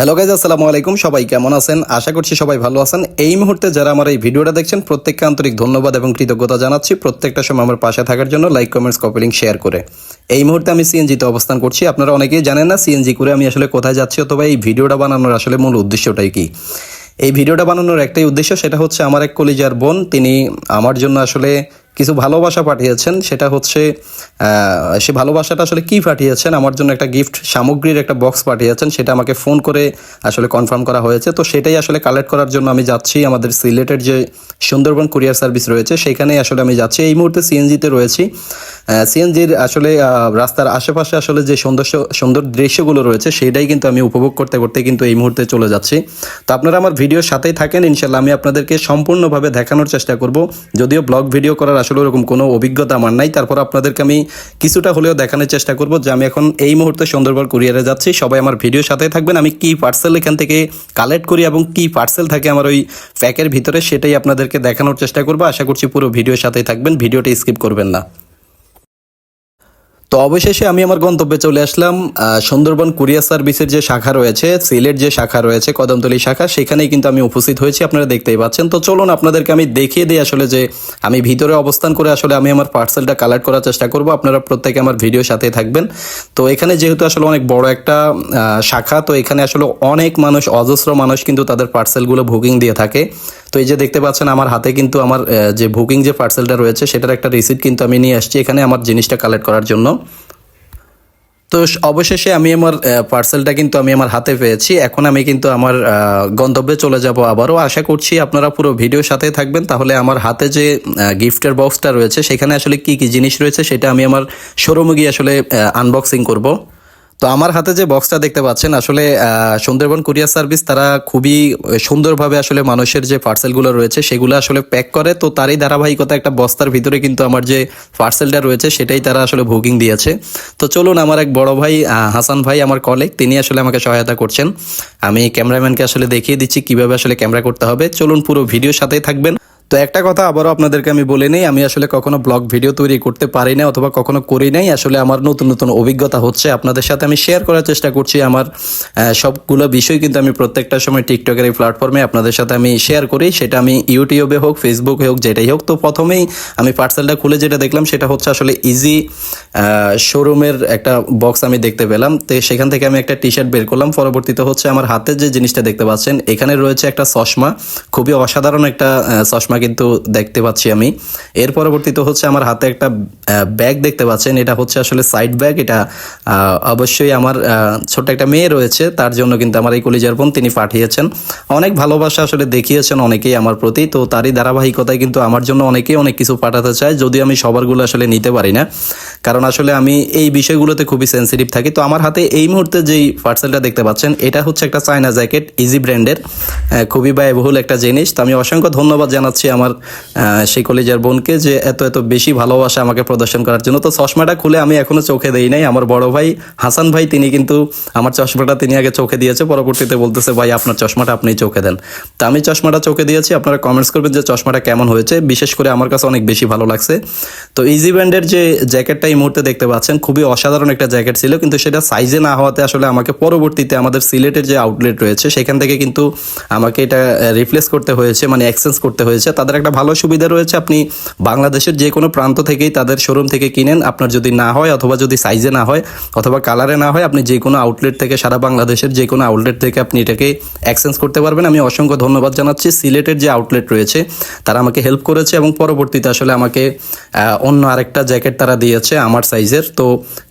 Hello guys আসসালামু আলাইকুম। সবাই কেমন আছেন? আশা করছি সবাই ভালো আছেন। এই মুহূর্তে যারা আমার এই ভিডিওটা দেখছেন, প্রত্যেককে আন্তরিক ধন্যবাদ এবং কৃতজ্ঞতা জানাচ্ছি। প্রত্যেকটা সময় আমার পাশে থাকার জন্য লাইক কমেন্টস কপিলিং শেয়ার করে। এই মুহূর্তে আমি সিএনজিতে অবস্থান করছি। আপনারা অনেকেই জানেন না সিএনজি করে আমি আসলে কোথায় যাচ্ছি অথবা এই ভিডিওটা বানানোর আসলে মূল উদ্দেশ্যটাই কি। এই ভিডিওটা বানানোর একটাই উদ্দেশ্য, সেটা হচ্ছে আমার এক কলিজার বোন। তিনি আমার জন্য আসলে কিছু ভালোবাসা পাঠিয়েছেন, সেটা হচ্ছে সে ভালোবাসাটা আসলে কি পাঠিয়েছেন? আমার জন্য একটা গিফট সামগ্রীর একটা বক্স পাঠিয়েছেন, সেটা আমাকে ফোন করে আসলে কনফার্ম করা হয়েছে। তো সেটাই আসলে কালেক্ট করার জন্য আমি যাচ্ছি। আমাদের সিলেটের যে সুন্দরবন কুরিয়ার সার্ভিস রয়েছে, সেখানেই আসলে আমি যাচ্ছি। এই মুহূর্তে সিএনজিতে রয়েছি। সিএনজির আসলে রাস্তার আশেপাশে আসলে যে সুন্দর সুন্দর দৃশ্যগুলো রয়েছে, সেটাই কিন্তু আমি উপভোগ করতে করতে কিন্তু এই মুহূর্তে চলে যাচ্ছি। তো আপনারা আমার ভিডিওর সাথেই থাকেন। ইনশাল্লাহ আমি আপনাদেরকে সম্পূর্ণভাবে দেখানোর চেষ্টা করব। যদিও ব্লগ ভিডিও করার আসলে ওরকম কোনো অভিজ্ঞতা আমার নাই। তারপর আপনাদেরকে আমি কিছুটা হলেও দেখানোর চেষ্টা করব যে আমি এখন এই মুহূর্তে সুন্দরবন কুরিয়ারে যাচ্ছি। সবাই আমার ভিডিওর সাথে থাকবেন। আমি কি পার্সেল এখান থেকে কালেক্ট করি এবং কি পার্সেল থাকে আমার ওই প্যাকের ভিতরে সেটাই আপনাদেরকে দেখানোর চেষ্টা করব। আশা করছি পুরো ভিডিওর সাথেই থাকবেন। ভিডিওটা স্কিপ করবেন না। তো অবশেষে আমি আমার গন্তব্যে চলে আসলাম সুন্দরবন কুরিয়ার সার্ভিসের যে শাখা রয়েছে, সিলেট যে শাখা রয়েছে, কদমতলি শাখা, সেখানেই কিন্তু আমি উপস্থিত হয়েছি, আপনারা দেখতেই পাচ্ছেন। তো চলুন আপনাদেরকে আমি দেখিয়ে দিই আসলে যে আমি ভিতরে অবস্থান করে আসলে আমি আমার পার্সেলটা কালেক্ট করার চেষ্টা করব, আপনারা প্রত্যেকে আমার ভিডিও সাথে থাকবেন। তো এখানে যেহেতু আসলে অনেক বড় একটা শাখা, তো এখানে আসলে অনেক মানুষ, অজস্র মানুষ কিন্তু তাদের পার্সেলগুলো বুকিং দিয়ে থাকে। তো এই যে দেখতে পাচ্ছেন, আমার হাতে কিন্তু আমার যে বুকিং যে পার্সেলটা রয়েছে, সেটার একটা রিসিপ্ট কিন্তু আমি নিয়ে আসছি এখানে আমার জিনিসটা কালেক্ট করার জন্য। তো অবশেষে আমি আমার পার্সেলটা কিন্তু আমি আমার হাতে পেয়েছি। এখন আমি কিন্তু আমার গন্তব্যে চলে যাব আবারও। আশা করছি আপনারা পুরো ভিডিওর সাথে থাকবেন। তাহলে আমার হাতে যে গিফটের বক্সটা রয়েছে, সেখানে আসলে কি কি জিনিস রয়েছে, সেটা আমি আমার শোরুমে গিয়ে আসলে আনবক্সিং করব। তো আমার হাতে যে বক্সটা দেখতে পাচ্ছেন, আসলে সুন্দরবন কুরিয়ার সার্ভিস তারা খুবই সুন্দরভাবে আসলে মানুষের যে পার্সেলগুলো রয়েছে, সেগুলো আসলে প্যাক করে। তো তারই ধারাবাহিকতা একটা বস্তার ভিতরে কিন্তু আমার যে পার্সেলটা রয়েছে, সেটাই তারা আসলে বুকিং দিয়েছে। তো চলুন, আমার এক বড় ভাই হাসান ভাই, আমার কলিগ তিনি আসলে আমাকে সহায়তা করছেন। আমি ক্যামেরাম্যানকে আসলে দেখিয়ে দিচ্ছি কীভাবে আসলে ক্যামেরা করতে হবে। চলুন, পুরো ভিডিওর সাথেই থাকবেন। তো একটা কথা আবারও আপনাদেরকে আমি বলে নেই, আমি আসলে কখনো ব্লগ ভিডিও তৈরি করতে পারি না অথবা কখনো করি নাই। আসলে আমার নতুন নতুন অভিজ্ঞতা হচ্ছে, আপনাদের সাথে আমি শেয়ার করার চেষ্টা করছি। আমার সবগুলো বিষয় কিন্তু আমি প্রত্যেকটা সময় টিকটকের এই প্ল্যাটফর্মে আপনাদের সাথে আমি শেয়ার করি। সেটা আমি ইউটিউবে হোক ফেসবুকে হোক, যেটাই হোক। তো প্রথমেই আমি পার্সেলটা খুলে যেটা দেখলাম, সেটা হচ্ছে আসলে ইজি শোরুমের একটা বক্স আমি দেখতে পেলাম। তো সেখান থেকে আমি একটা টি শার্ট বের করলাম। পরবর্তীতে হচ্ছে আমার হাতের যে জিনিসটা দেখতে পাচ্ছেন, এখানে রয়েছে একটা চশমা। খুবই অসাধারণ একটা চশমা কিন্তু দেখতে পাচ্ছি আমি। এর পরবর্তীতে হচ্ছে আমার হাতে একটা ব্যাগ দেখতে পাচ্ছেন। এটা হচ্ছে আসলে সাইড ব্যাগ এটা অবশ্যই আমার ছোট্ট একটা মেয়ে রয়েছে। তার জন্য কিন্তু আমার এই কলিজার বোন তিনি পাঠিয়েছেন। অনেক ভালোবাসা আসলে দেখিয়েছেন অনেকেই আমার প্রতি। তো তারই ধারাবাহিকতায় কিন্তু আমার জন্য অনেকেই অনেক কিছু পাঠাতে চায়। যদিও আমি সবারগুলো আসলে নিতে পারি না। কারণ আসলে আমি এই বিষয়গুলোতে খুবই সেন্সিটিভ থাকি। তো আমার হাতে এই মুহূর্তে যেই পার্সেলটা দেখতে পাচ্ছেন, এটা হচ্ছে একটা চায়না জ্যাকেট ইজি ব্র্যান্ডের খুবই ব্যয়বহুল একটা জিনিস। তো আমি অসংখ্য ধন্যবাদ জানাচ্ছি আমার সেই কলেজের বোনকে যে এত এত বেশি ভালোবাসা আমাকে প্রদর্শন করার জন্য। তো চশমাটা খুলে আমি এখনও চোখে দেই নাই। আমার বড় ভাই হাসান ভাই, তিনি কিন্তু আমার চশমাটা তিনি আগে চোখে দিয়েছে। পরবর্তীতে বলতেছে, ভাই, আপনার চশমাটা আপনি চোখে দেন। তো আমি চশমাটা চোখে দিয়েছি। আপনারা কমেন্টস করবেন যে চশমাটা কেমন হয়েছে। বিশেষ করে আমার কাছে অনেক বেশি ভালো লাগছে। তো ইজি ব্র্যান্ডের যে জ্যাকেটটা এই মুহূর্তে দেখতে পাচ্ছেন, খুবই অসাধারণ একটা জ্যাকেট ছিল। কিন্তু সেটা সাইজে না হওয়াতে আসলে আমাকে পরবর্তীতে আমাদের সিলেটের যে আউটলেট রয়েছে, সেখান থেকে কিন্তু আমাকে এটা রিপ্লেস করতে হয়েছে মানে এক্সচেঞ্জ করতে হয়েছে। তাদের একটা ভালো সুবিধা রয়েছে। আপনি বাংলাদেশের যে কোনো প্রান্ত থেকেই তাদের শোরুম থেকে কিনেন। আপনার যদি না হয় অথবা যদি সাইজে না হয় অথবা কালারে না হয়, আপনি যে কোনো আউটলেট থেকে সারা বাংলাদেশের যে কোনো আউটলেট থেকে আপনি এটাকে এক্সচেঞ্জ করতে পারবেন। আমি অসংখ্য ধন্যবাদ জানাচ্ছি। সিলেটের যে আউটলেট রয়েছে, তারা আমাকে হেল্প করেছে এবং পরবর্তীতে আসলে আমাকে অন্য আরেকটা জ্যাকেট তারা দিয়েছে আমার সাইজের তো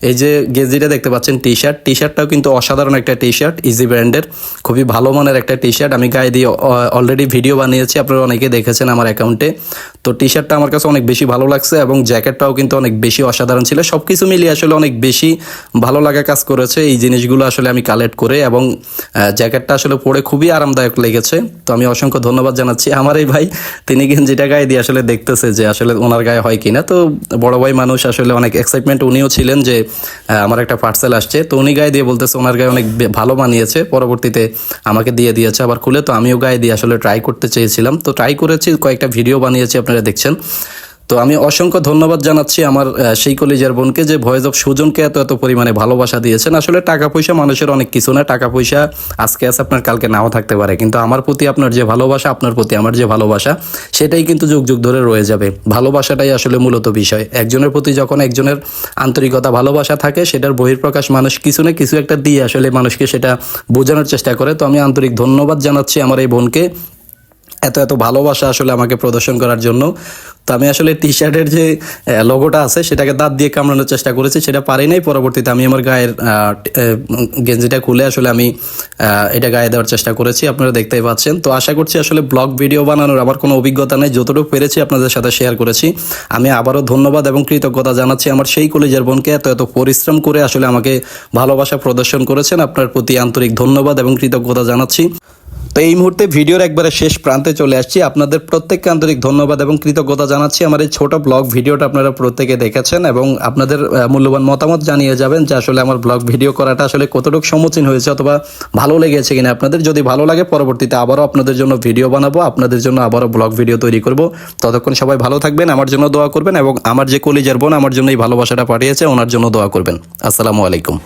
এই যে গেজিটা দেখতে পাচ্ছেন টি শার্ট টি শার্টটাও কিন্তু অসাধারণ একটা টি শার্ট ইজি ব্র্যান্ডের খুবই ভালো মানের একটা টি শার্ট আমি গায়ে দিয়ে অলরেডি ভিডিও বানিয়েছি। আপনারা অনেকে দেখেছেন আমার অ্যাকাউন্টে তো টি শার্টটা আমার কাছে অনেক বেশি ভালো লাগছে এবং জ্যাকেটটাও কিন্তু অনেক বেশি অসাধারণ ছিল। সব কিছু মিলিয়ে আসলে অনেক বেশি ভালো লাগা কাজ করেছে এই জিনিসগুলো আসলে আমি কালেক্ট করে এবং জ্যাকেটটা আসলে পরে খুবই আরামদায়ক লেগেছে। তো আমি অসংখ্য ধন্যবাদ জানাচ্ছি। আমার এই ভাই, তিনি গেঞ্জিটা গায়ে দিয়ে আসলে দেখতেছে যে আসলে ওনার গায়ে হয় কিনা। তো বড় ভাই মানুষ আসলে অনেক এক্সাইটমেন্ট উনিও ছিলেন যে আমার একটা পার্সেল আসছে। তো উনি গায়ে দিয়ে বলতেছে, ওনার গায়ে অনেক ভালো মানিয়েছে। পরবর্তীতে আমাকে দিয়ে দিয়েছে। আবার খুলে তো আমিও গায়ে দিয়ে আসলে ট্রাই করতে চেয়েছিলাম। তো ট্রাই করেছি কয়েকটা ভিডিও বানিয়েছি, আপনারা দেখছেন। তো আমি অসংখ্য ধন্যবাদ জানাচ্ছি আমার সেই কলেজের বোনকে যে ভয়েস অফ সুজনকে এত এত পরিমাণে ভালোবাসা দিয়েছেন। আসলে টাকা পয়সা মানুষের অনেক কিছু না, টাকা পয়সা আজকে আছে আপনার, কালকে নাও থাকতে পারে। কিন্তু আমার প্রতি আপনার যে ভালোবাসা, আপনার প্রতি আমার যে ভালোবাসা, সেটাই কিন্তু যুগ যুগ ধরে রয়ে যাবে। ভালোবাসাটাই আসলে মূলত বিষয়। একজনের প্রতি যখন একজনের আন্তরিকতা, ভালোবাসা থাকে, সেটার বহির্প্রকাশ মানুষ কিছু না কিছু একটা দিয়ে আসলে মানুষকে সেটা বোঝানোর চেষ্টা করে। তো আমি আন্তরিক ধন্যবাদ জানাচ্ছি আমার এই বোনকে। এত এত ভালোবাসা আসলে আমাকে প্রদর্শন করার জন্য। তো আমি আসলে টি শার্টের যে লোগোটা আছে, সেটাকে দাঁত দিয়ে কামড়ানোর চেষ্টা করেছি, সেটা পারি নাই। পরবর্তীতে আমি আমার গায়ের গেঞ্জিটা খুলে আসলে আমি এটা গায়ে দেওয়ার চেষ্টা করেছি। আপনারা দেখতেই পাচ্ছেন। তো আশা করছি আসলে ব্লগ, ভিডিও বানানোর আমার কোনো অভিজ্ঞতা নেই। যতটুকু পেরেছি আপনাদের সাথে শেয়ার করেছি। আমি আবারও ধন্যবাদ এবং কৃতজ্ঞতা জানাচ্ছি আমার সেই কলেজের বোনকে। এত এত পরিশ্রম করে আসলে আমাকে ভালোবাসা প্রদর্শন করেছেন। আপনার প্রতি আন্তরিক ধন্যবাদ এবং কৃতজ্ঞতা জানাচ্ছি। তো এই মুহূর্তে ভিডিওর একবারে শেষ প্রান্তে চলে আসছি। আপনাদের প্রত্যেককে আন্তরিক ধন্যবাদ এবং কৃতজ্ঞতা জানাচ্ছি। আমার এই ছোট ব্লগ ভিডিওটা আপনারা প্রত্যেকে দেখেছেন এবং আপনাদের মূল্যবান মতামত জানিয়ে যাবেন যে আসলে আমার ব্লগ ভিডিও করাটা আসলে কতটুকু সম্মুখীন হয়েছে অথবা ভালো লেগেছে কিনা। আপনাদের যদি ভালো লাগে, পরবর্তীতে আবারও আপনাদের জন্য ভিডিও বানাবো, আপনাদের জন্য আবারও ব্লগ ভিডিও তৈরি করব। ততক্ষণ সবাই ভালো থাকবেন, আমার জন্য দোয়া করবেন এবং আমার যে কলিজার বোন, আমার জন্য এই ভালোবাসাটা পাঠিয়েছে, ওনার জন্য দোয়া করবেন। আসসালামু আলাইকুম।